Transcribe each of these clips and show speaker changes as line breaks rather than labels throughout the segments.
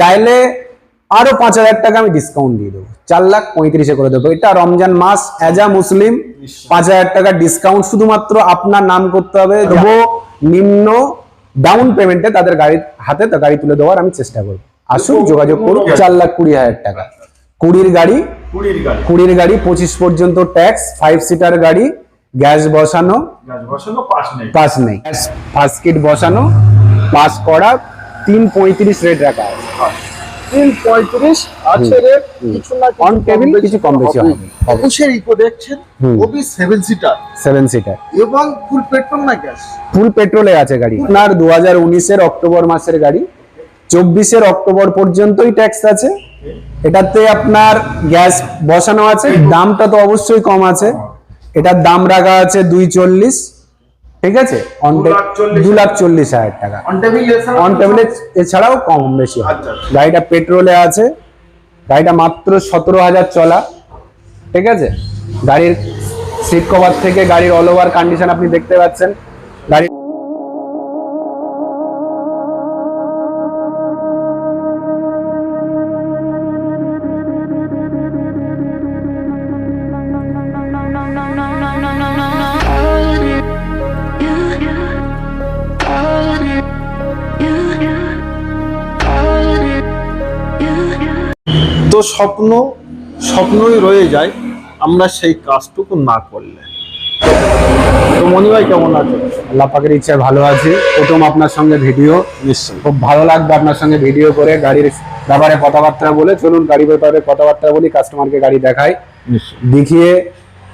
চাইলে আরও পাঁচ হাজার টাকা আমি ডিসকাউন্ট দিয়ে দেবো। চার লাখ পঁয়ত্রিশে করে দেবো। এটা রমজান মাস অ্যাজ আ মুসলিম পাঁচ হাজার টাকা ডিসকাউন্ট শুধুমাত্র আপনার নাম করতে হবে। দেবো নিম্ন ডাউন পেমেন্টে তাদের গাড়ির হাতে গাড়ি তুলে দেওয়ার আমি চেষ্টা করব। আসুন যোগাযোগ করুন চার লাখ কুড়ি হাজার টাকা। কুড়ির গাড়ি
কুড়ির গাড়ি।
পঁচিশ পর্যন্ত ট্যাক্স ফাইভ সিটার গাড়ি গ্যাস বসানো। পাস নেই। ফার্স্ট কিট বসানো পাস করা তিন পঁয়ত্রিশ রেট রাখা আছে।
তিন পঁয়ত্রিশ আছে রেট কিছু না
অন টেবিল কিছু কম বেশি হবে।
একুশের ইকো দেখছেন ওবি সেভেন সিটার
সেভেন সিটার
এবং ফুল পেট্রোল না গ্যাস
ফুল পেট্রোলে আছে গাড়ি। আপনার দু হাজার উনিশের অক্টোবর মাসের গাড়ি চব্বিশের অক্টোবর পর্যন্তই ট্যাক্স আছে। এটাতে আপনার গ্যাস বসানো আছে দামটা তো অবশ্যই কম আছে। এটার দাম রাখা আছে দুই চল্লিশ ঠিক আছে?
দু লাখ চল্লিশ
হাজার। টাকা।
অন টেবিল
এছাড়াও কম বেশি
আচ্ছা, আচ্ছা।
গাড়িটা পেট্রোলে আছে। গাড়িটা মাত্র সতেরো হাজার চলা। ঠিক আছে? গাড়ির সিট কভার থেকে গাড়ির অল ওভার কন্ডিশন আপনি দেখতে পাচ্ছেন। গাড়ি
স্বপ্ন স্বপ্নই রয়ে যায় আমরা সেই কাজটুকু না করলে। তো মনিভাই কেমন আছে?
আল্লাহ পাকের ইচ্ছায় ভালো আছি। প্রথম আপনার সঙ্গে ভিডিও।
নিশ্চয়ই।
খুব ভালো লাগবে আপনার সঙ্গে ভিডিও করে গাড়ির ব্যাপারে কথাবার্তা বলে। চলুন গাড়ি ব্যাপারে কথাবার্তা বলি কাস্টমারকে গাড়ি দেখাই। দেখিয়ে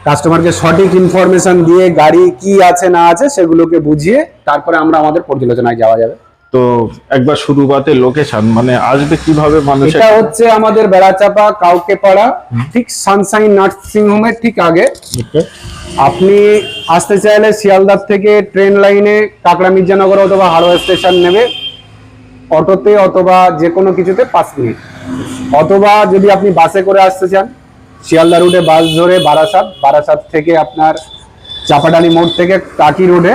কাস্টমারকে সঠিক ইনফরমেশন দিয়ে গাড়ি কি আছে না আছে সেগুলোকে বুঝিয়ে তারপরে আমরা আমাদের পর্যালোচনায় যাওয়া যাবে।
তো একবার শুরুবাতে লোকেশন মানে আসবে কীভাবে মানুষ
এটা হচ্ছে আমাদের বেড়াচাপা কাউকে পাড়া ঠিক সানসাইন নার্সিং হোমের ঠিক আগে। আপনি আসতে চাইলে শিয়ালদার থেকে ট্রেন লাইনে কাকড়া মির্জানগর অথবা হাওড়া স্টেশন নেবে। অটোতে অথবা যে কোনো কিছুতে পাঁচ মিনিট। অথবা যদি আপনি বাসে করে আসতে চান শিয়ালদা রুটে বাস ধরে বারাসাত। বারাসাত থেকে আপনার চাপাডালি মোড় থেকে টাকি রোডে।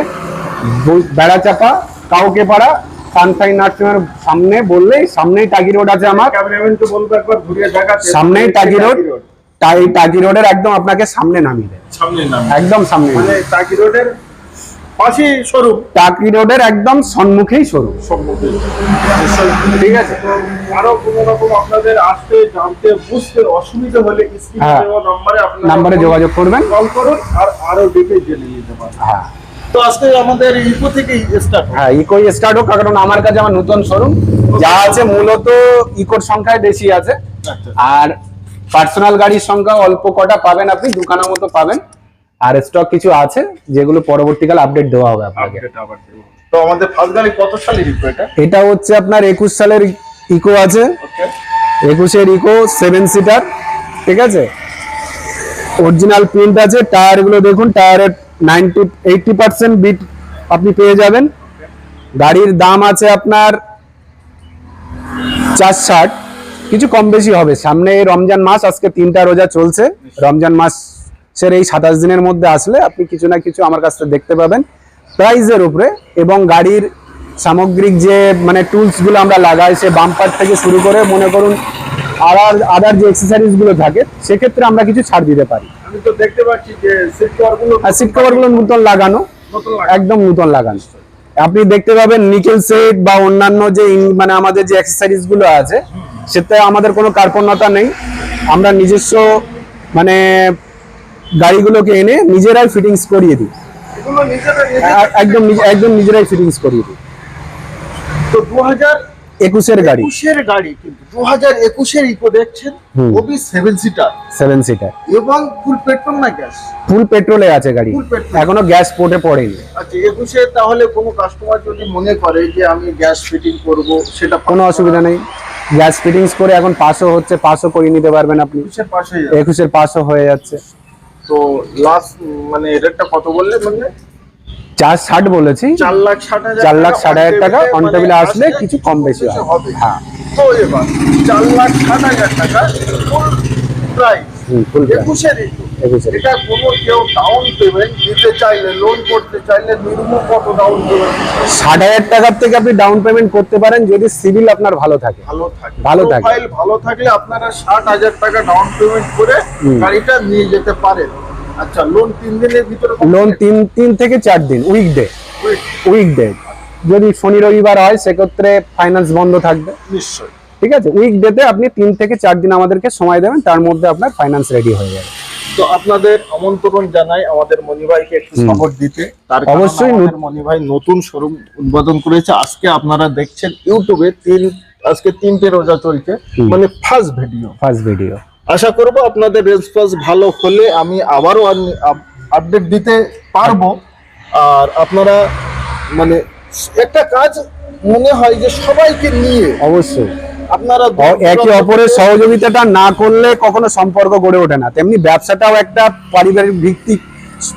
বেড়াচাপা কাউকে পাড়া সানসাইন নার্সিং সামনে বললেই সামনেই টাকি রোড আছে আমার। সামনেই টাকি রোড তাই টাকি রোডের একদম আপনাকে সামনে নামিয়ে দেয় একদম সামনে
মানে টাকি রোডের পাশেই শোরুম।
টাকি রোডের একদম সম্মুখেই শুরু ঠিক আছে?
আরও কোনো রকম আপনাদের আসতে জানতে বুঝতে অসুবিধা হলে স্ক্রিনে
হ্যাঁ।
দেওয়া নম্বরে আপনারা
নাম্বারে যোগাযোগ করবেন।
কল করুন আর আরও ডিটেইল জেনে নিতে পারেন
হ্যাঁ।
তো আজকে আমাদের ইকো থেকেই স্টার্ট
হ্যাঁ ইকো স্টার্ট হোক কারণ আমার কাছে আমার নতুন শোরুম যা আছে মূলত ইকোর সংখ্যায় বেশি আছে।
আচ্ছা।
আর পার্সোনাল গাড়ির সংখ্যা অল্প কটা পাবেন আপনি দুখানা মতো পাবেন। আর স্টক কিছু আছে যেগুলো পরবর্তীকালে আপডেট দেওয়া হবে আপনাকে।
তো আমাদের ফার্স্ট গাড়ি কত সালের ইকো এটা?
এটা হচ্ছে আপনার একুশ সালের ইকো আছে।
ওকে
একুশের ইকো সেভেন সিটার ঠিক আছে? অরিজিনাল প্রিন্ট আছে টায়ারগুলো দেখুন টায়ারের নাইনটি এইটটি পার্সেন্ট বিট আপনি পেয়ে যাবেন। গাড়ির দাম আছে আপনার চার ষাট কিছু কম বেশি হবে। সামনে রমজান মাস, আজকে তিনটা রোজা চলছে। রমজান মাসের এই সাতাশ দিনের মধ্যে আসলে আপনি কিছু না কিছু আমার কাছ থেকে দেখতে পাবেন প্রাইজের উপরে এবং গাড়ির সামগ্রিক যে মানে টুলসগুলো আমরা লাগাই, সে বাম্পার থেকে শুরু করে মনে করুন আর আদার যে অ্যাক্সেসরিজগুলো থাকে সেক্ষেত্রে আমরা কিছু ছাড় দিতে পারি।
আমি তো দেখতে পাচ্ছি যে সিট
কভারগুলো সিট কভারগুলো নতুন লাগানো একদম নতুন লাগানো। আপনি দেখতে পাবেন নিকেল সেট বা অন্যান্য যে মানে আমাদের যে অ্যাক্সেসরিজগুলো আছে সেটা আমাদের কোনো কার্পণ্যতা নেই। আমরা নিজস্ব মানে গাড়িগুলোকে এনে নিজেরাই ফিটিংস করিয়ে দিই। একদম একদম নিজেরাই ফিটিংস করিয়ে দিই।
তো দু হাজার
একুশের গাড়ি।
একুশের গাড়ি কিন্তু দু হাজার একুশের ইকো দেখছেন। ওবি সেভেন সিটার
সেভেন সিটার
এবং ফুল পেট্রোল না গ্যাস
ফুল পেট্রোলে আছে গাড়ি। এখনও গ্যাস পোর্টে পড়েনি।
আচ্ছা একুশে তাহলে কোনো কাস্টমার যদি মনে করে যে আমি গ্যাস ফিটিং করব সেটা
কোনো অসুবিধা নেই। গ্যাস ফিটিংস করে এখন পাসও হচ্ছে পাসও করিয়ে নিতে পারবেন আপনি।
একুশের পাশে
একুশের পাসও হয়ে যাচ্ছে।
তো লাস্ট মানে রেটটা কত বললে মানে?
চার ষাট বলেছি।
চার লাখ ষাট হাজার
চার লাখ
টাকা
ষাট হাজার টাকা অন টেবিলে আসলে কিছু কম বেশি
হবে।
হ্যাঁ
তো এবার চার লাখ ষাট হাজার টাকা ফুল প্রাইস
হুম, full plan।
একুশের এটা কোনো কেউ ডাউন পেমেন্ট দিতে চাইলে লোন করতে চাইলে মিনিমাম কত ডাউন পেমেন্ট
ষাট হাজার টাকার থেকে আপনি ডাউন পেমেন্ট করতে পারেন যদি সিভিল আপনার ভালো থাকে।
ভালো থাকে।
ভালো থাকে।
ভালো থাকলে আপনারা ষাট হাজার টাকা ডাউন পেমেন্ট করে গাড়িটা নিয়ে যেতে পারেন। আচ্ছা লোন তিন দিনের ভিতরে
লোন তিন তিন থেকে চার দিন উইকডে উইকডে যদি শনি রবিবার হয় সেক্ষেত্রে ফাইন্যান্স বন্ধ থাকবে।
নিশ্চয়ই।
ঠিক আছে? উইকডেতে আপনি তিন থেকে চার দিন আমাদেরকে সময় দেবেন তার মধ্যে আপনার ফাইন্যান্স রেডি হয়ে যাবে।
তো আপনাদের আমন্ত্রণ জানাই আমাদের মনিভাইকে একটু সাপোর্ট দিতে। তার
অবশ্যই
মনিভাই নতুন শোরুম উদ্বোধন করেছে। আজকে আপনারা দেখছেন ইউটিউবে তিন আজকে তিনটে রোজা চলছে। মানে ফার্স্ট ভিডিও
ফার্স্ট ভিডিও
আশা করব আপনাদের রেসপন্স ভালো হলে আমি আবারও আপডেট দিতে পারব। আর আপনারা মানে একটা কাজ মনে হয় যে সবাইকে নিয়ে
অবশ্যই।
আপনারা
একে অপরের সহযোগিতাটা না করলে কখনো সম্পর্ক গড়ে ওঠে না। তেমনি ব্যবসাটাও একটা পারিবারিক ভিত্তিক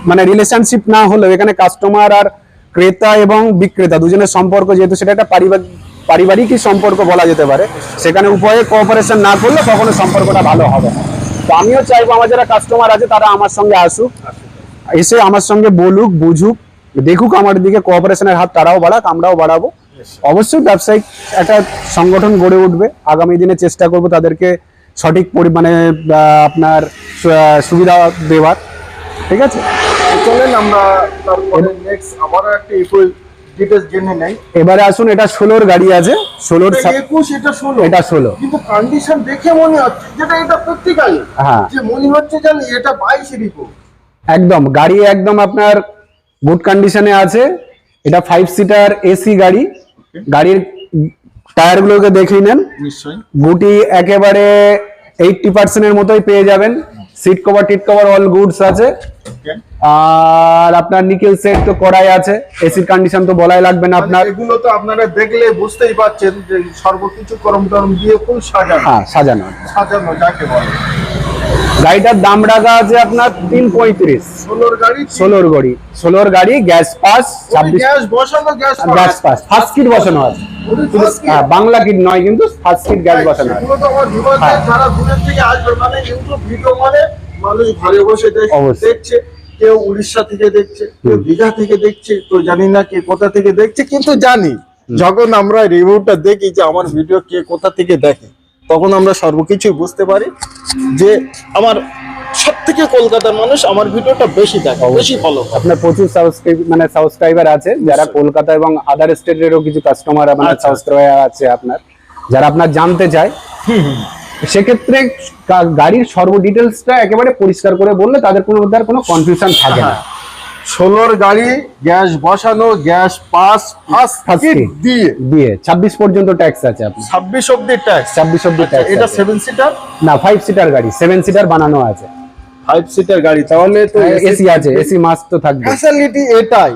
মানে রিলেশনশিপ না হলেও এখানে কাস্টমার আর ক্রেতা এবং বিক্রেতা দুজনের সম্পর্ক যেহেতু সেটা একটা পারিবারিক পারিবারিকই সম্পর্ক বলা যেতে পারে? সেখানে উভয়ে কোঅপারেশন না করলে কখনো সম্পর্কটা ভালো হবে না। তো আমিও চাইব আমার যারা কাস্টমার আছে তারা আমার সঙ্গে আসুক এসে আমার সঙ্গে বলুক বুঝুক দেখুক আমার দিকে কোঅপারেশনের হাত তারাও বাড়াক আমরাও বাড়াবো। অবশ্যই ব্যবসায়িক একটা সংগঠন গড়ে উঠবে। আগামী দিনে চেষ্টা করব তাদেরকে সঠিক পরিমাণে আপনার সুবিধা দেওয়ার। ঠিক আছে?
চলেন আমরা তারপরে নেক্সট আবারও একটা ইকো ডিটেলস জেনে নেই।
এবারে আসুন এটা ষোলোর গাড়ি আছে ষোলোর
এটা একুশ এটা ষোলো।
এটা ষোলো।
কিন্তু কন্ডিশন দেখে মনে হচ্ছে যেটা এটা প্র্যাকটিক্যালি
হ্যাঁ।
যে মনে হচ্ছে জানি এটা বাইশ রিপো
একদম গাড়ি একদম আপনার গুড কন্ডিশনে আছে। এটা ফাইভ সিটার এসি গাড়ি। গাড়ির টায়ার গুলোকে দেখে নেন।
নিশ্চয়ই।
গুটি একেবারে এইটটি পার্সেন্টের মতোই পেয়ে যাবেন। সিট কভার টিট কভার অল গুডস আছে। আর আপনার নিকেল সেট তো করাই আছে। এসির কন্ডিশন তো বলাই লাগবে না আপনার।
এগুলো তো আপনারা দেখলে বুঝতেই পারছেন যে সর্বকিছু করম টরম দিয়ে ফুল সাজানো।
হ্যাঁ সাজানো।
সাজানো যাকে বলে।
গাড়িটার দাম রাখা আছে আপনার তিন পঁয়ত্রিশ।
ষোলোর গাড়ি
ষোলোর গাড়ি। ষোলোর গাড়ি গ্যাস পাস ছাব্বিশ
গ্যাস
পাস। ফার্স্ট কিট বসানো আছে। হ্যাঁ বাংলা কিট নয় কিন্তু ফার্স্ট কিট গ্যাস বসানো আছে।
viewers
হ্যাঁ।
যারা দূরের থেকে আসবে মানে ইউটিউব ভিডিও মানে মানুষ ঘরে বসে। দেখছে কেউ উড়িষ্যা থেকে দেখছে কেউ দীঘা থেকে দেখছে তো জানি না কে কোথা থেকে দেখছে কিন্তু জানি। যখন আমরা রিভিউটা দেখি যে আমার ভিডিও কে কোথা থেকে দেখে তখন আমরা সর্বকিছু বুঝতে পারি যে আমার সব থেকে কলকাতার মানুষ আমার ভিডিওটা বেশি দেখে বেশি ফলো
আপনার প্রচুর সাবস্ক্রাইব মানে সাবস্ক্রাইবার আছে যারা কলকাতা এবং আদার স্টেটেরও কিছু কাস্টমার
আচ্ছা।
সাবস্ক্রাইবার আছে আপনার যারা আপনার জানতে চায় সেক্ষেত্রে গাড়ির সর্ব ডিটেলসটা একেবারে পরিষ্কার করে বললে তাদের কোনো তার কোনো কনফিউশন থাকে না।
ষোলোর গাড়ি গ্যাস বসানো গ্যাস পাস দিয়ে।
দিয়ে। ছাব্বিশ পর্যন্ত ট্যাক্স আছে আপনার।
ছাব্বিশ অব্দি ট্যাক্স
ছাব্বিশ অব্দি ট্যাক্স
এটা সেভেন সিটার
না ফাইভ সিটার গাড়ি সেভেন সিটার বানানো আছে।
ফাইভ সিটার গাড়ি তাহলে তো
এসি আছে এসি মাস্ক তো থাকবে।
ফ্যাসিলিটি এটাই।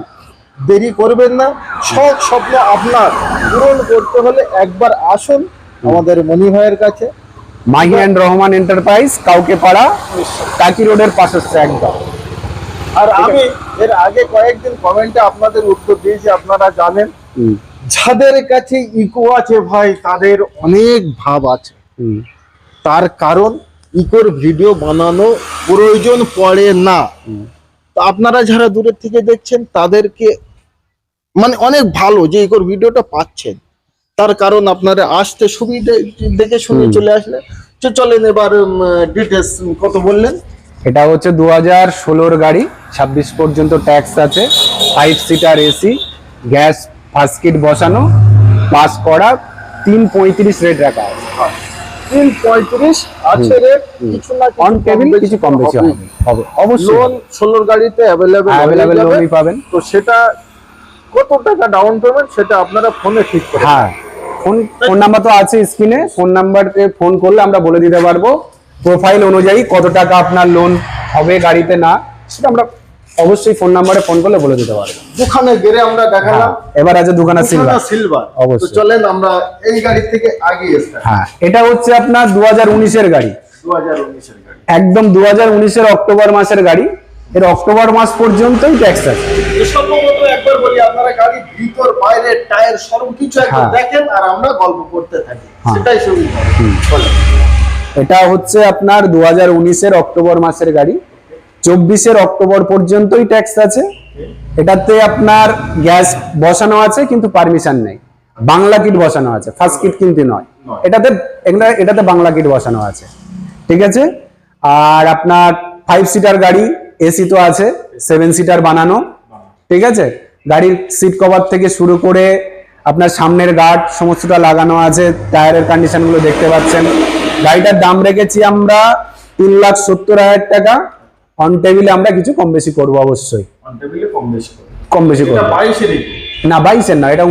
দেরি করবেন না। শখ স্বপ্ন আপনার পূরণ করতে হলে একবার আসুন আমাদের মনি ভাইয়ের কাছে।
মাহি অ্যান্ড রহমান এন্টারপ্রাইজ কাউকে পাড়া কাকি রোডের পাশে একদম।
আর আমি এর আগে কয়েকদিন কমেন্টে আপনাদের উত্তর দিয়েছি আপনারা জানেন। যাদের কাছে ইকো আছে ভাই তাদের অনেক ভাব আছে। তার কারণ ইকোর ভিডিও বানানো প্রয়োজন পড়ে না। তো আপনারা যারা দূরের থেকে দেখছেন তাদেরকে মানে অনেক ভালো যে ইকোর ভিডিওটা পাচ্ছেন। তার কারণ আপনারা আসতে সুবিধে দেখে শুনে চলে আসলে চলেন এবার ডিটেলস কত বললেন?
এটা হচ্ছে দু হাজার ষোলোর গাড়ি ছাব্বিশ পর্যন্ত ট্যাক্স আছে five seater AC gas first kit বসানো পাস করা তিন পঁয়ত্রিশ রেট রাখা আছে।
তিন পঁয়ত্রিশ আছে রেট কিছু না
অন টেবিল কিছু কম বেশি হবে। অবশ্যই।
লোন ষোলোর গাড়িতে অ্যাভেলেবেল
অ্যাভেলেবেল লোনই পাবেন।
তো সেটা কত টাকা ডাউন পেমেন্ট সেটা আপনারা ফোনে ঠিক করে
হ্যাঁ ফোন ফোন নাম্বার তো আছে স্ক্রিনে ফোন ফোন করলে আমরা বলে দিতে পারব। প্রোফাইল অনুযায়ী কত টাকা আপনার লোন হবে গাড়িতে না সেটা আমরা অবশ্যই ফোন নাম্বারে ফোন করলে বলে দিতে পারব।
দুখানে গেড়ে আমরা দেখালাম।
এবার আছে দুখানা সিলভার
সিলভার
অবশ্যই।
চলেন আমরা এই গাড়ি থেকে আগে
হ্যাঁ এটা হচ্ছে আপনার দু হাজার উনিশের গাড়ি।
দু হাজার উনিশের গাড়ি।
একদম দু হাজার উনিশের অক্টোবর মাসের গাড়ি। এর অক্টোবর মাস পর্যন্তই ট্যাক্স আছে।
তো সম্ভবত একবার বলি আপনারা গাড়ি ভিতর বাইরে টায়ার সর্বকিছু একবার
হ্যাঁ।
দেখেন আর আমরা গল্প করতে থাকি।
হ্যাঁ।
সেটাই সুবিধা। চলেন।
এটা হচ্ছে আপনার দু হাজার উনিশের অক্টোবর মাসের গাড়ি। চব্বিশের অক্টোবর পর্যন্তই ট্যাক্স আছে। এটাতে আপনার গ্যাস বসানো আছে কিন্তু পারমিশন নেই। বাংলা কিট বসানো আছে ফার্স্ট কিট কিন্তু নয়। এটাতে এটাতে বাংলা কিট বসানো আছে। ঠিক আছে? আর আপনার ফাইভ সিটার গাড়ি এসি তো আছে সেভেন সিটার বানানো। ঠিক আছে? গাড়ির সিট কভার থেকে শুরু করে আপনার সামনের গার্ড সমস্তটা লাগানো আছে টায়ারের কন্ডিশনগুলো দেখতে পাচ্ছেন। গাড়িটার দাম রেখেছি আমরা তিন লাখ সত্তর হাজার টাকা। অন টেবিলে আমরা কিছু কম বেশি করব অবশ্যই।
কম বেশি
করব। না বাইশের না এটা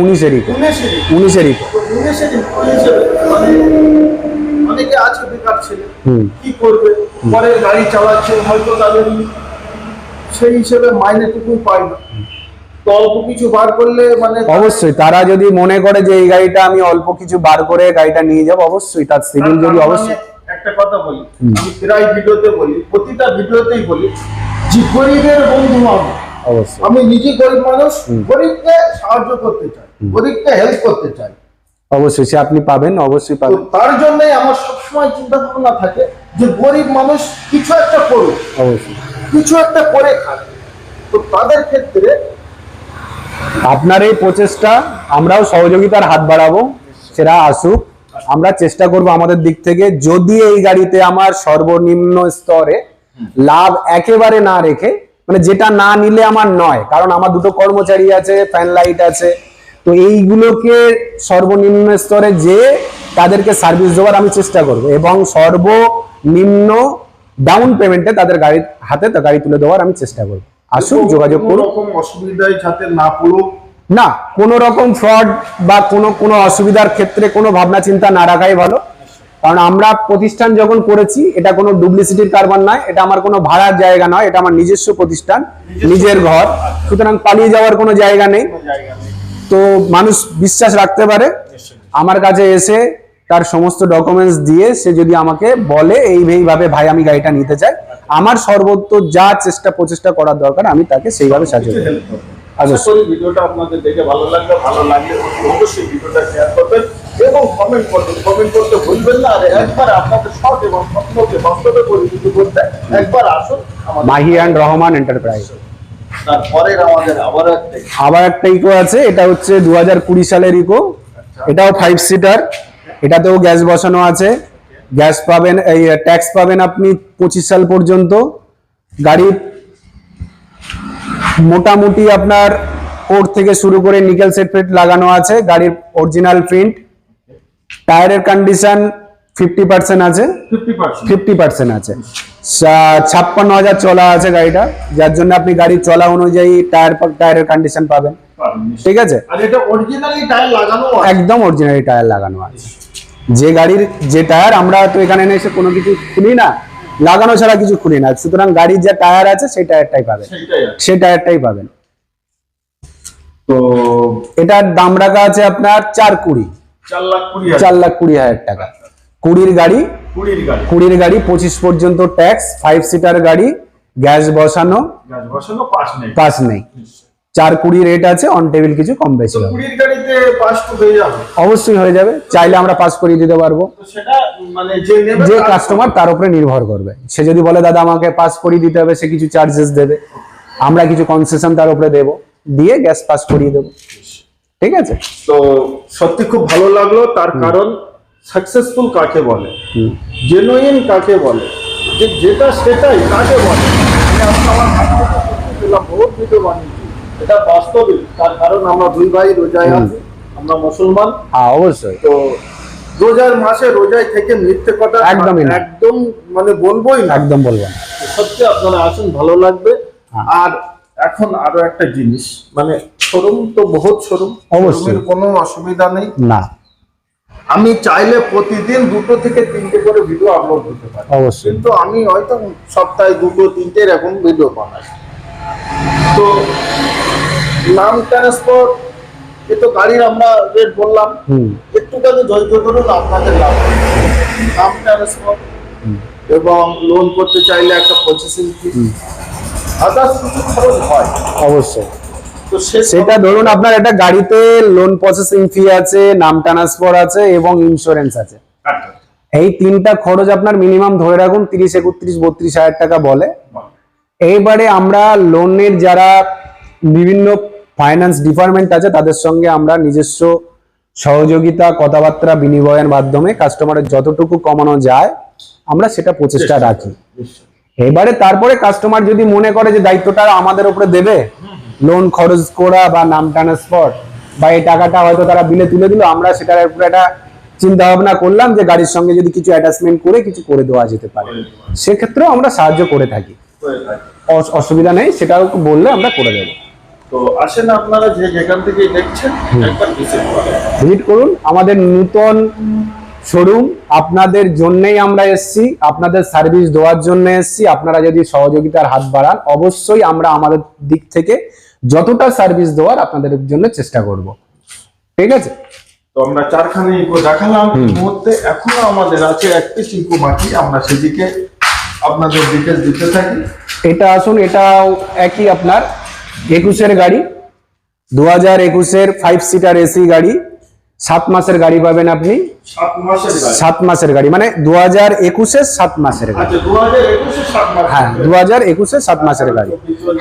অনেকে আছে বেকার ছেলে।
হুম।
কি করবে? পরে গাড়ি চালাচ্ছে হয়তো তাদের সেই হিসেবে মাইনেটুকু পায় না। অল্প কিছু বার করলে মানে
অবশ্যই তারা যদি মনে করে যে এই গাড়িটা আমি অল্প কিছু বার করে গাড়িটা নিয়ে যাব অবশ্যই তার সিভিল যদি অবশ্যই।
একটা কথা বলি আমি প্রায় ভিডিওতে বলি প্রতিটা ভিডিওতেই বলি যে গরিবের বন্ধু আমি।
অবশ্যই।
আমি নিজে গরিব মানুষ গরিবকে সাহায্য করতে চাই গরিবকে হেল্প করতে চাই।
অবশ্যই সে আপনি পাবেন অবশ্যই পাবেন।
তার জন্যই আমার সবসময় চিন্তা ভাবনা থাকে যে গরিব মানুষ কিছু একটা করুক
অবশ্যই।
কিছু একটা করে খাক। তো তাদের ক্ষেত্রে
আপনার এই প্রচেষ্টা, আমরাও সহযোগিতার হাত বাড়াবো সেটা আসুক। আমরা চেষ্টা করব আমাদের দিক থেকে, যদি এই গাড়িতে আমার সর্বনিম্ন স্তরে লাভ একেবারে না রেখে মানে যেটা না নিলে আমার নয়, কারণ আমার দুটো কর্মচারী আছে ফ্যান লাইট আছে, তো এইগুলোকে সর্বনিম্ন স্তরে যে তাদেরকে সার্ভিস দেওয়ার আমি চেষ্টা করব, এবং সর্বনিম্ন ডাউন পেমেন্টে তাদের গাড়ির হাতে গাড়ি তুলে দেওয়ার আমি চেষ্টা করব। আসুন যোগাযোগ করুন।
রকম অসুবিধায় যাতে না পড়ুক
না কোনো রকম ফ্রড বা কোনো কোনো অসুবিধার ক্ষেত্রে কোনো ভাবনা চিন্তা না রাখাই ভালো। কারণ আমরা প্রতিষ্ঠান যখন করেছি এটা কোনো ডুপ্লিসিটির কারবার নয় এটা আমার কোনো ভাড়ার জায়গা নয় এটা আমার নিজস্ব প্রতিষ্ঠান নিজের ঘর। সুতরাং পালিয়ে যাওয়ার কোনো
জায়গা নেই।
তো মানুষ বিশ্বাস রাখতে পারে। আমার কাছে এসে তার সমস্ত ডকুমেন্টস দিয়ে সে যদি আমাকে বলে এইভাবে ভাই আমি গাড়িটা নিতে চাই আমার সর্বোচ্চ যা চেষ্টা প্রচেষ্টা করার দরকার আমি তাকে সেইভাবে সাহায্য করব। অবশ্যই।
করি ভিডিওটা আপনাদের দেখে ভালো ভালো লাগলে অবশ্যই ভিডিওটা শেয়ার করবেন এবং কমেন্ট করবেন। কমেন্ট করতে ভুলবেন না আর একবার আপনাদের শখ এবং স্বপ্নকে বাস্তবে পরিণত করতে একবার আসুন আমাদের
মাহি অ্যান্ড রহমান এন্টারপ্রাইজ
তারপরের আমাদের আবার একটা
আবার একটা ইকো আছে এটা হচ্ছে দু হাজার কুড়ি সালের ইকো এটাও ফাইভ সিটার এটাতেও গ্যাস বসানো আছে। গ্যাস পাবেন এই ট্যাক্স পাবেন আপনি পঁচিশ সাল পর্যন্ত। গাড়ির মোটামুটি আপনার কোড থেকে শুরু করে নিকেল সেট ফেট লাগানো আছে গাড়ির অরিজিনাল প্রিন্ট টায়ারের কন্ডিশন ফিফটি পার্সেন্ট আছে।
ফিফটি পার্সেন্ট
আছে। ছাপ্পান্ন হাজার চলা আছে গাড়িটা যার জন্য আপনি গাড়ির চলা অনুযায়ী টায়ার টায়ারের কন্ডিশন পাবেন। ঠিক আছে? একদম অরিজিনালি টায়ার লাগানো আছে। যে গাড়ির যে টায়ার আমরা তো এখানে এসে কোনো কিছু খুলি না লাগানো ছাড়া কিছু খুলি না। সুতরাং গাড়ির যে টায়ার আছে সেই টায়ারটাই পাবেন। সেই টায়ারটাই পাবেন।
তো
এটার দাম রাখা আছে আপনার চার কুড়ি।
চার লাখ কুড়ি হাজার।
চার লাখ কুড়ি হাজার টাকা। কুড়ির গাড়ি
কুড়ির গাড়ি।
পঁচিশ পর্যন্ত ট্যাক্স ফাইভ সিটার গাড়ি গ্যাস বসানো
গাছ বসানো পাস নেই।
পাস নেই। চার কুড়ি রেট আছে অন টেবিল কিছু কম বেশি হবে। অবশ্যই হয়ে যাবে। চাইলে আমরা পাস করিয়ে দিতে পারব।
সেটা মানে যে
কাস্টমার তার উপরে নির্ভর করবে। সে যদি বলে দাদা আমাকে পাস করিয়ে দিতে হবে সে কিছু চার্জেস দেবে। আমরা কিছু কনসেশন তার উপরে দেবো। দিয়ে গ্যাস পাস করিয়ে দেবো। ঠিক আছে?
তো সত্যি খুব ভালো লাগল। তার কারণ সাকসেসফুল কাকে বলে। জেনুইন কাকে বলে? যে যেটা সেটাই কাকে বলে? আমি আমার বহুত ভিডিও বানিয়েছি এটা বাস্তবিক তার কারণ আমরা দুই ভাই রোজায় আছি আমরা মুসলমান।
হ্যাঁ অবশ্যই।
তো রোজার মাসে রোজায় থেকে মিথ্যে কথা
একদমই।
একদম মানে বলবোই না।
একদম বলবেন
সত্যি আপনারা আসুন ভালো লাগবে।
হ্যাঁ।
আর এখন আরও একটা জিনিস মানে শোরুম তো বহুত শোরুম
অবশ্যই।
কোনো অসুবিধা নেই।
না।
আমি চাইলে প্রতিদিন দুটো থেকে তিনটে করে ভিডিও আপলোড দিতে পারি।
অবশ্যই।
কিন্তু আমি হয়তো সপ্তাহে দুটো তিনটে এরকম ভিডিও বানাই। তো নাম ট্রান্সপোর্ট এ তো গাড়ির আমরা রেট বললাম। একটুখানি ধৈর্য ধরুন আপনাদের লাভ নাম ট্রান্সপোর্ট এবং লোন করতে চাইলে একটা প্রসেসিং ফি আদার্স কিছু খরচ হয়।
অবশ্যই। সেটা ধরুন আপনার একটা গাড়িতে লোন প্রসেসিং ফি আছে নাম ট্রান্সফার আছে এবং ইন্স্যুরেন্স আছে।
আচ্ছা।
এই তিনটা খরচ আপনার মিনিমাম ধরে রাখুন তিরিশ একত্রিশ বত্রিশ হাজার টাকা বলে। এইবারে আমরা লোনের যারা বিভিন্ন ফাইন্যান্স ডিপার্টমেন্ট আছে তাদের সঙ্গে আমরা নিজস্ব সহযোগিতা কথাবার্তা বিনিময়ের মাধ্যমে কাস্টমারের যতটুকু কমানো যায় আমরা সেটা প্রচেষ্টা রাখি। এবারে তারপরে কাস্টমার যদি মনে করে যে দায়িত্বটা আমাদের উপরে দেবে লোন খরচ করা বা নাম ট্রান্সফার বা এই টাকাটা হয়তো তারা বিলে তুলে দিল আমরা সেটার উপরে একটা চিন্তা ভাবনা করলাম যে গাড়ির সঙ্গে যদি কিছু অ্যাটাচমেন্ট করে কিছু করে দেওয়া যেতে পারে। সেক্ষেত্রেও আমরা সাহায্য করে থাকি।
থাকে।
অস- অসুবিধা নেই সেটাও বললে আমরা করে দেবো।
তো আসেন আপনারা যে যেখান থেকে দেখছেন একবার ভিজিট করেন
ভিজিট করুন। আমাদের নূতন শোরুম আপনাদের জন্যই আমরা এসছি। আপনাদের সার্ভিস দেওয়ার জন্য এসছি। আপনারা যদি সহযোগিতার হাত বাড়ান অবশ্যই আমরা আমাদের দিক থেকে যতটা সার্ভিস দেওয়ার আপনাদের জন্য চেষ্টা করব। ঠিক আছে?
তো আমরা চারখানে ইকো দেখালাম। মুহূর্তে এখনও আমাদের আছে একটি ইকো বাকি। আমরা সেদিকে আপনাদের ডিটেলস দিতে থাকি।
এটা আসুন এটাও একই আপনার। একুশের গাড়ি দু হাজার একুশের ফাইভ সিটার এসি গাড়ি সাত মাসের গাড়ি পাবেন আপনি।
সাত মাসের গাড়ি।
মানে দু হাজার একুশের সাত মাসের গাড়ি।
আচ্ছা
হ্যাঁ দু হাজার একুশে সাত মাসের গাড়ি।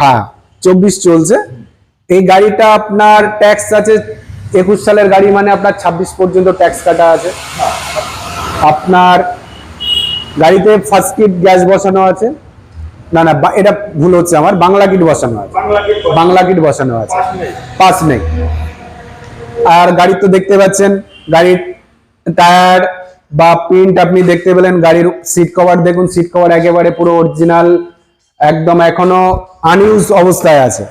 হ্যাঁ চব্বিশ চলছে। এই গাড়িটা আপনার ট্যাক্স আছে একুশ সালের গাড়ি মানে আপনার ছাব্বিশ পর্যন্ত ট্যাক্স কাটা আছে। আপনার গাড়িতে ফার্স্ট কিট গ্যাস বসানো আছে। না না এটা ভুল হচ্ছে আমার। বাংলা কিট বসানো আছে। বাংলা কিট বসানো। আছে।
পাঁচ নেই।
পাস নেই। আর গাড়ি তো দেখতে পাচ্ছেন গাড়ির টায়ার বা প্রিন্ট আপনি দেখতে পেলেন গাড়ির সিট কভার দেখুন সিট কভার একেবারে পুরো অরিজিনাল একদম এখনও আনইউজ অবস্থায় আছে।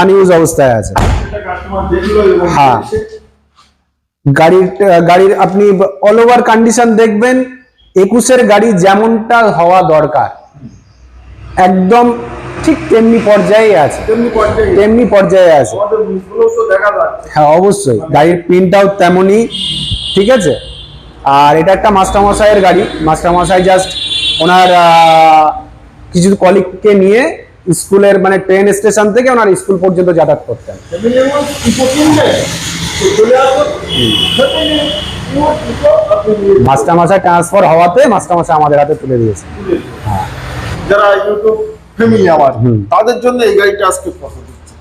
আনইউজ অবস্থায়। আছে। হ্যাঁ। গাড়ির গাড়ির আপনি অল ওভার কন্ডিশন দেখবেন একুশের গাড়ি যেমনটা হওয়া দরকার। একদম ঠিক তেমনি পর্যায়ে আছে।
তেমনি পর্যায়ে
আছে। হ্যাঁ অবশ্যই। গাড়ির প্রিন্টটাও তেমনই ঠিক আছে? আর এটা একটা মাস্টারমশাইয়ের গাড়ি। মাস্টারমশাই জাস্ট ওনার কিছু কলিগকে নিয়ে স্কুলের মানে ট্রেন স্টেশন থেকে ওনার স্কুল পর্যন্ত যাতায়াত করতেন। মাস্টারমশাই ট্রান্সফার হওয়াতে মাস্টারমশাই আমাদের হাতে তুলে দিয়েছে।
যারা ইউটিউব ফ্যামিলি আমার তাদের জন্য এই গাড়িটা আজকে পছন্দ দিচ্ছে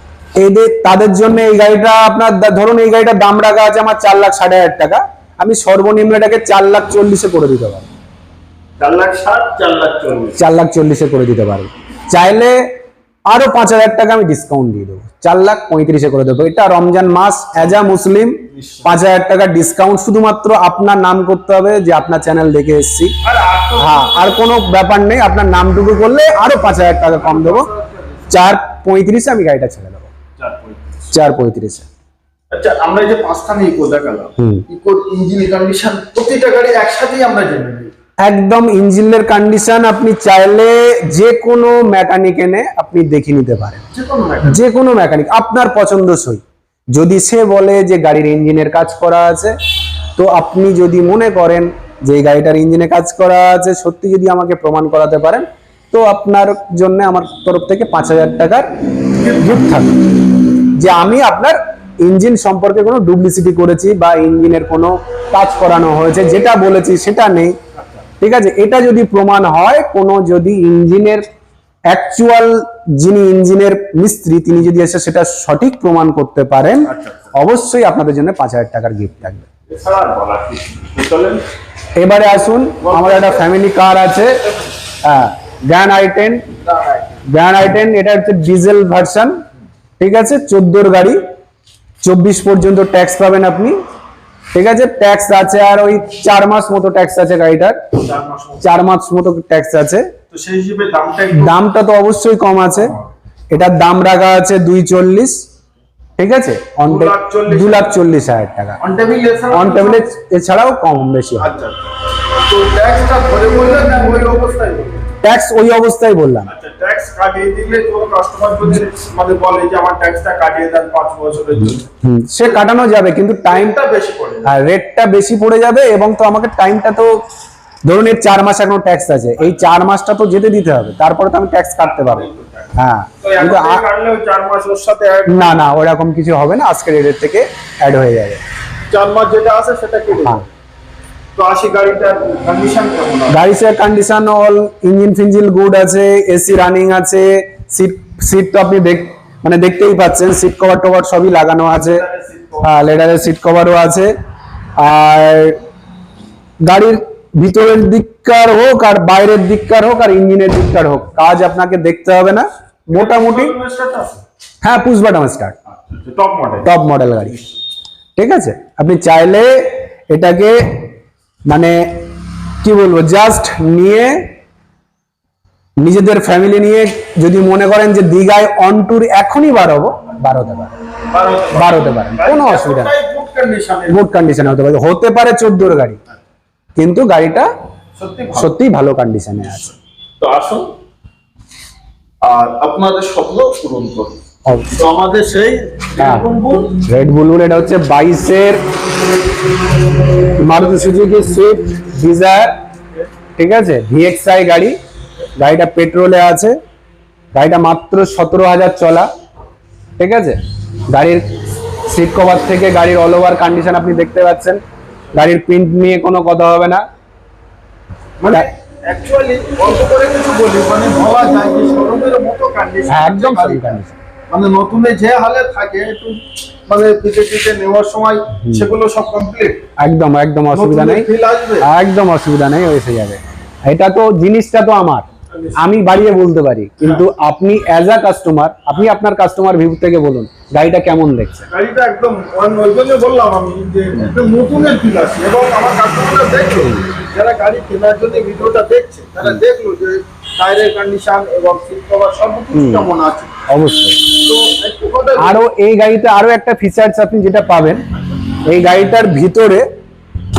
এদের তাদের জন্য এই গাড়িটা আপনার ধরুন এই গাড়িটার দাম রাখা আছে আমার চার লাখ সাড়ে হাজার টাকা। আমি সর্বনিম্ন এটাকে চার লাখ চল্লিশে করে দিতে পারি
চার লাখ ষাট চার লাখ চল্লিশ।
চার লাখ চল্লিশে করে দিতে পারি চাইলে আরও পাঁচ হাজার টাকা আমি ডিসকাউন্ট দিয়ে দেবো। চার লাখ পঁয়ত্রিশে করে দেবো। এটা রমজান মাস অ্যাজ আ মুসলিম পাঁচ হাজার টাকা ডিসকাউন্ট শুধুমাত্র আপনার নাম করতে হবে যে আপনার চ্যানেল দেখে এসেছি। হ্যাঁ আর কোনো ব্যাপার নেই আপনার নামটুকু করলে আরও পাঁচ হাজার টাকা কম দেবো। চার পঁয়ত্রিশে আমি গাড়িটা ছেড়ে দেবো।
চার পঁয়ত্রিশে। আচ্ছা আমরা যে পাঁচখানে ইকো দেখালাম। ইকোর ইঞ্জিন কন্ডিশন প্রতিটা গাড়ি একসাথেই আমরা জেনে
একদম ইঞ্জিনের কন্ডিশন আপনি চাইলে যে কোনো মেকানিক এনে আপনি দেখে নিতে পারেন।
যে কোনো
মেকানিক আপনার পছন্দসই যদি সে বলে যে গাড়ির ইঞ্জিনের কাজ করা আছে তো আপনি যদি মনে করেন যে এই গাড়িটার ইঞ্জিনে কাজ করা আছে সত্যি যদি আমাকে প্রমাণ করাতে পারেন তো আপনার জন্য আমার তরফ থেকে পাঁচ হাজার টাকার গিফট থাকবে। যে আমি আপনার ইঞ্জিন সম্পর্কে কোনো ডুপ্লিসিটি করেছি বা ইঞ্জিনের কোনো কাজ করানো হয়েছে যেটা বলেছি সেটা নেই। ঠিক আছে? এটা যদি প্রমাণ হয় কোনো যদি ইঞ্জিনের অ্যাকচুয়াল যিনি ইঞ্জিনের মিস্ত্রি তিনি যদি এসে সেটা সঠিক প্রমাণ করতে পারেন
আচ্ছা।
অবশ্যই আপনাদের জন্য পাঁচ হাজার টাকার গিফট থাকবে। এবারে আসুন আমার একটা ফ্যামিলি কার আছে। হ্যাঁ গ্র্যান্ড আইটেন গ্র্যান্ড আইটেন এটা হচ্ছে ডিজেল ভার্সন ঠিক আছে? চোদ্দোর গাড়ি। চব্বিশ পর্যন্ত ট্যাক্স পাবেন আপনি। ঠিক আছে ট্যাক্স আছে আর ওই চার মাস মতো ট্যাক্স আছে গাড়িটার।
চার মাস মতো।
ট্যাক্স আছে।
দামটা
তো অবশ্যই কম আছে। এটার দাম রাখা আছে দুই চল্লিশ। ঠিক আছে?
দু লাখ চল্লিশ।
হাজার। টাকা।
অন টেবিল
অন টেবিলে এছাড়াও কম বেশি হয়
আচ্ছা আচ্ছা।
ট্যাক্স ওই অবস্থায় বললাম।
আচ্ছা ট্যাক্স কাটিয়ে দিলে কোনো কাস্টমার যদি বলে যে আমার ট্যাক্সটা কাটিয়ে দেন পাঁচ বছরের জন্য।
সে কাটানো যাবে কিন্তু টাইমটা
বেশি পড়ে
আর রেটটা বেশি পড়ে যাবে এবং তো আমাকে টাইমটা তো ধরুন এর চার মাস এখনও ট্যাক্স আছে এই চার মাসটা তো যেতে দিতে হবে তারপরে তো আমি ট্যাক্স কাটতে পারব। হ্যাঁ কিন্তু
চার মাস ওর সাথে
না না ওরকম কিছু হবে না আজকের রেটের থেকে অ্যাড হয়ে যাবে।
চার মাস যেটা আছে সেটা কেটে
হ্যাঁ।
গাড়িটার কন্ডিশন
অল ইঞ্জিন ফিঞ্জিন গুড আছে এসি রানিং আছে সিট সিট তো আপনি দেখ মানে দেখতেই পাচ্ছেন সিট কভার টভার সবই লাগানো আছে হ্যাঁ সিট কভারও আছে আর গাড়ির ভিতরের দিককার হোক আর বাইরের দিককার হোক আর ইঞ্জিনের দিককার হোক কাজ আপনাকে দেখতে হবে না মোটামুটি হ্যাঁ push start
top model
top model গাড়ি। ঠিক আছে? আপনি চাইলে এটাকে মানে কি বলব জাস্ট নিয়ে নিজেদের ফ্যামিলি নিয়ে যদি মনে করেন যে দীঘায় অন ট্যুর এখনই বার হতে পারে। বার পারেন কোনো অসুবিধা নেই।
গুড কন্ডিশনে
হতে পারে। হতে পারে চোদ্দোর গাড়ি কিন্তু গাড়িটা
সত্যি ভালো।
কন্ডিশনে আছে।
তো আসুন আর আপনাদের স্বপ্ন পূরণ করুন। তো আমাদের সেই
হ্যাঁ।
বুলবুল
রেড বুলবুল এটা হচ্ছে বাইশের মারুতি সুজুকি সুইফট ডিজায়ার ঠিক আছে? ভিএক্সআই গাড়ি গাড়িটা পেট্রোলে আছে গাড়িটা মাত্র সতেরো হাজার চলা ঠিক আছে? গাড়ির সিট কভার থেকে গাড়ির অল ওভার কন্ডিশন আপনি দেখতে পাচ্ছেন গাড়ির প্রিন্ট নিয়ে কোনো কথা হবে না।
মানে অ্যাকচুয়ালি অল্প করে কিছু বলি মানে বলা যায় যে শোরুমের মতো কন্ডিশন
হ্যাঁ একদম কন্ডিশন
মানে নতুনে যে হালে থাকে একটু মানে নেওয়ার সময় সেগুলো সব কমপ্লিট
একদম একদম অসুবিধা নেই। একদম অসুবিধা নেই এসে যাবে। এটা তো জিনিসটা তো আমার। আমি বাড়িয়ে বলতে পারি কিন্তু আপনি অ্যাজ আ কাস্টমার আপনি আপনার কাস্টমার ভিউ থেকে বলুন গাড়িটা কেমন দেখছে?
গাড়িটা একদম ওই- জন্য বললাম আমি যে নতুনের ফিল এবং আমার কাস্টমাররা দেখল যারা গাড়ি কেনার জন্য ভিডিওটা দেখছে তারা দেখল যে টায়ারের কন্ডিশন এবং সিট কভার সব কেমন আছে?
অবশ্যই।
তো একটু কথা
আরও এই গাড়িতে আরও একটা ফিচার্স আপনি যেটা পাবেন এই গাড়িটার ভিতরে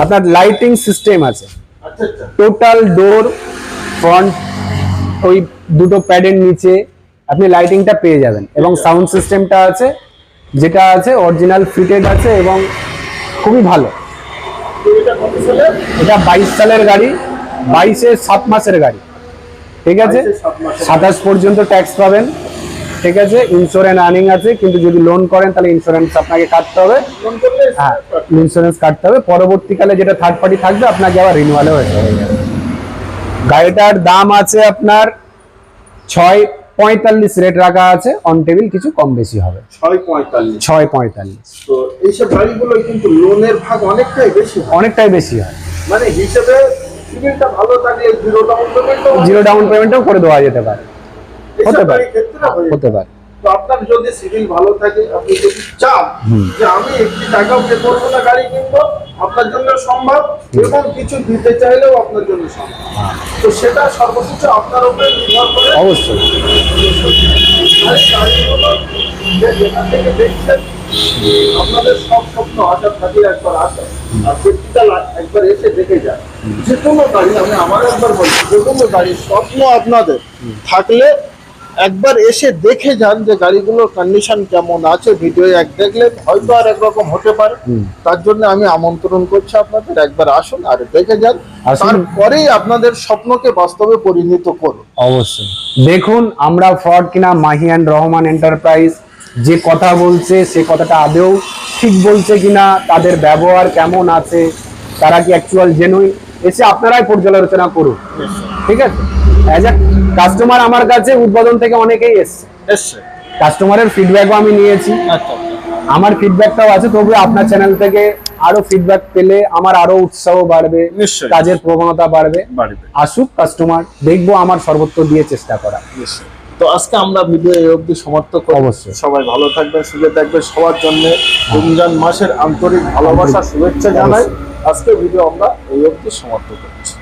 আপনার লাইটিং সিস্টেম আছে।
আচ্ছা আচ্ছা।
টোটাল ডোর ফ্রন্ট ওই দুটো প্যাডের নিচে আপনি লাইটিংটা পেয়ে যাবেন এবং সাউন্ড সিস্টেমটা আছে যেটা আছে অরিজিনাল ফিটেড আছে এবং খুবই ভালো।
এটা
এটা বাইশ সালের গাড়ি বাইশে সাত মাসের গাড়ি। ঠিক আছে?
22 সাত মাসের।
সাতাশ পর্যন্ত ট্যাক্স পাবেন। ঠিক আছে? ইন্স্যুরেন্স আর্নিং আছে কিন্তু যদি লোন করেন তাহলে ইন্স্যুরেন্স আপনাকে কাটতে হবে। হ্যাঁ ইন্স্যুরেন্স কাটতে হবে। পরবর্তীকালে যেটা থার্ড পার্টি থাকবে আপনাকে আবার রিনিউয়ালও হয়ে যাবে। গাড়িটার দাম আছে আপনার ছয় পঁয়তাল্লিশ রেট রাখা আছে। অন টেবিল কিছু কম বেশি হবে।
ছয় পঁয়তাল্লিশ।
ছয় পঁয়তাল্লিশ।
তো এইসব গাড়িগুলো কিন্তু লোনের ভাগ অনেকটাই বেশি।
অনেকটাই বেশি হয়।
মানে হিসেবে জিরো ডাউন পেমেন্টও
জিরো ডাউন পেমেন্টও করে দেওয়া যেতে পারে। হতে পারে।
হয়ে
হতে পারে।
তো আপনার যদি সিভিল ভালো থাকে আপনি যদি চান যে আমি একটি টাকাও পে করব না গাড়ি কিনবো আপনার জন্য সম্ভব এবং কিছু দিতে চাইলেও আপনার জন্য সম্ভব। তো সেটা সর্বশেষ আপনার উপরে নির্ভর করে।
অবশ্যই।
গাড়িগুলো যেখান থেকে দেখছেন আপনাদের সব স্বপ্ন আশা থাকি একবার আসেন আর প্র্যাকটিক্যাল একবার এসে দেখে যান যে কোনো গাড়ি আমি আমার একবার বলছি যে কোনো গাড়ির স্বপ্ন আপনাদের থাকলে একবার এসে দেখে যান যে গাড়িগুলোর কন্ডিশন কেমন আছে। ভিডিও এক দেখলেন হয়তো আর একরকম হতে পারে। তার জন্য আমি আমন্ত্রণ করছি আপনাদের একবার আসুন আর দেখে যান। তারপরেই আপনাদের স্বপ্নকে বাস্তবে পরিণত করুন।
অবশ্যই। দেখুন আমরা ফ্রড কিনা মাহিয়ান রহমান এন্টারপ্রাইজ যে কথা বলছে সে কথাটা আদেও ঠিক বলছে কিনা তাদের ব্যবহার কেমন আছে তারা কি অ্যাকচুয়াল জেনুইন এসে আপনারাই পর্যালোচনা করুন। ঠিক আছে? অ্যাজ এ কাস্টমার আমার কাছে উদ্বোধন থেকে অনেকেই এসছে।
এসছে
কাস্টমারের ফিডব্যাকও আমি নিয়েছি।
আচ্ছা
আমার ফিডব্যাকটাও আছে তবু আপনার চ্যানেল থেকে আরও ফিডব্যাক পেলে আমার আরও উৎসাহ বাড়বে
নিশ্চয়ই।
কাজের প্রবণতা বাড়বে। আসুক কাস্টমার দেখব আমার সর্বোচ্চ দিয়ে চেষ্টা করা।
তো আজকে আমরা ভিডিও এই অবধি সমাপ্ত করব
অবশ্যই।
সবাই ভালো থাকবেন সুখে থাকবেন। সবার জন্য রমজান মাসের আন্তরিক ভালোবাসা শুভেচ্ছা জানাই। আজকে ভিডিও আমরা এই অবধি সমাপ্ত করছি।